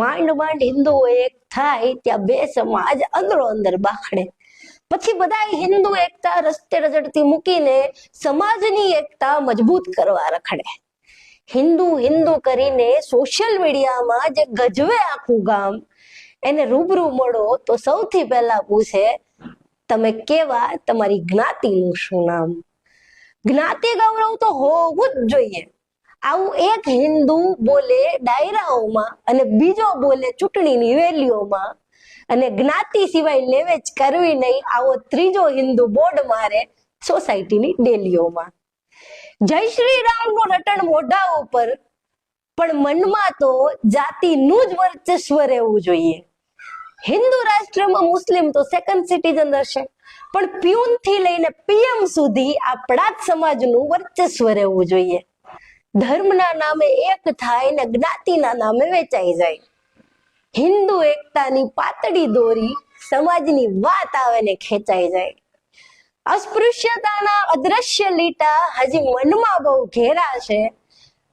માંડ માંડ હિન્દુઓ એક થાય ત્યાં બે સમાજ અંદરો અંદર બાખડે. પછી બધા હિન્દુ એકતા રસ્તે રજડતી મૂકીને સમાજની એકતા મજબૂત કરવા રખડે. હિન્દુ હિન્દુ કરીને સોશિયલ મીડિયામાં જે ગજવે આખું ગામ, એને રૂબરૂ મળો તો સૌથી પહેલા પૂછે, તમે કેવા? તમારી જ્ઞાતિનું શું નામ? જ્ઞાતિ ગૌરવ તો હોવું જ જોઈએ. આવું એક હિન્દુ બોલે ડાયરાઓમાં અને બીજો બોલે ચૂંટણીની રેલીઓમાં અને જ્ઞાતિ સિવાય લેવેચ કરવી નહીં, આવો ત્રીજો હિન્દુ બોર્ડ મારે સોસાયટીની ડેલીઓમાં. જય શ્રી રામનું રટણ મોઢા ઉપર, પણ મનમાં તો જાતિનું જ વર્ચસ્વ રહેવું જોઈએ. હિન્દુ રાષ્ટ્રમાં મુસ્લિમ તો સેકન્ડ સિટીઝન હશે, પણ પ્યુનથી લઈને પીએમ સુધી આપણા જ સમાજનું વર્ચસ્વ રહેવું જોઈએ. ધર્મના નામે એક થાય ને જ્ઞાતિના નામે વેચાઈ જાય. હિન્દુ એકતાની પાતળી દોરી સમાજની વાત આવે ને ખેંચાઈ જાય. અસ્પૃશ્યતાના અદ્રશ્ય લીટા હજી મનમાં બહુ ઘેરા છે.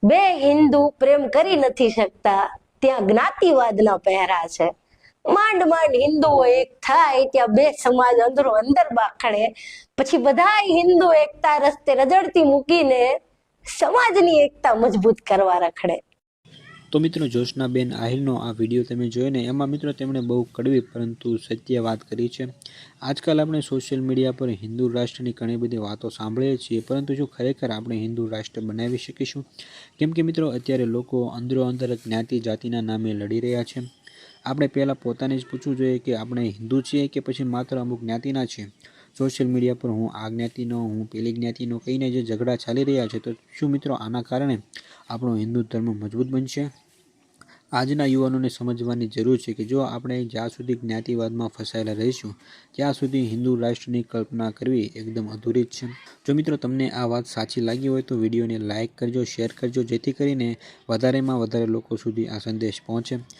બે હિન્દુ પ્રેમ કરી નથી શકતા, ત્યાં જ્ઞાતિવાદના પહેરા છે. માંડ માંડ હિન્દુઓ એક થાય, ત્યાં બે સમાજ અંદરો અંદર બાખડે. પછી બધા હિન્દુ એકતા રસ્તે રજડતી મૂકીને સમાજની એકતા મજબૂત કરવા રખડે. તો મિત્રો, જોશનાબેન આહિરનો આ વીડિયો તમે જોઈને એમાં મિત્રો તેમણે બહુ કડવી પરંતુ સત્ય વાત કરી છે. આજકાલ આપણે સોશિયલ મીડિયા પર હિન્દુ રાષ્ટ્રની ઘણી બધી વાતો સાંભળીએ છીએ, પરંતુ જો ખરેખર આપણે હિન્દુ રાષ્ટ્ર બનાવી શકીશું? કેમ કે મિત્રો, અત્યારે લોકો અંદરો અંદર જ્ઞાતિ જાતિના નામે લડી રહ્યા છે. આપણે પહેલાં પોતાને જ પૂછવું જોઈએ કે આપણે હિન્દુ છીએ કે પછી માત્ર અમુક જ્ઞાતિના છીએ? સોશિયલ મીડિયા પર હું આ જ્ઞાતિનો, હું પેલી જ્ઞાતિનો કહીને જે ઝઘડા ચાલી રહ્યા છે, તો શું મિત્રો આના કારણે આપણો હિન્દુ ધર્મ મજબૂત બનશે? આજના યુવાનોને સમજવાની જરૂર છે કે જો આપણે જ્યાં સુધી જ્ઞાતિવાદમાં ફસાયેલા રહીશું, ત્યાં સુધી હિન્દુ રાષ્ટ્રની કલ્પના કરવી એકદમ અધૂરી જ છે. જો મિત્રો તમને આ વાત સાચી લાગી હોય તો વિડીયોને લાઇક કરજો, શેર કરજો, જેથી કરીને વધારેમાં વધારે લોકો સુધી આ સંદેશ પહોંચે.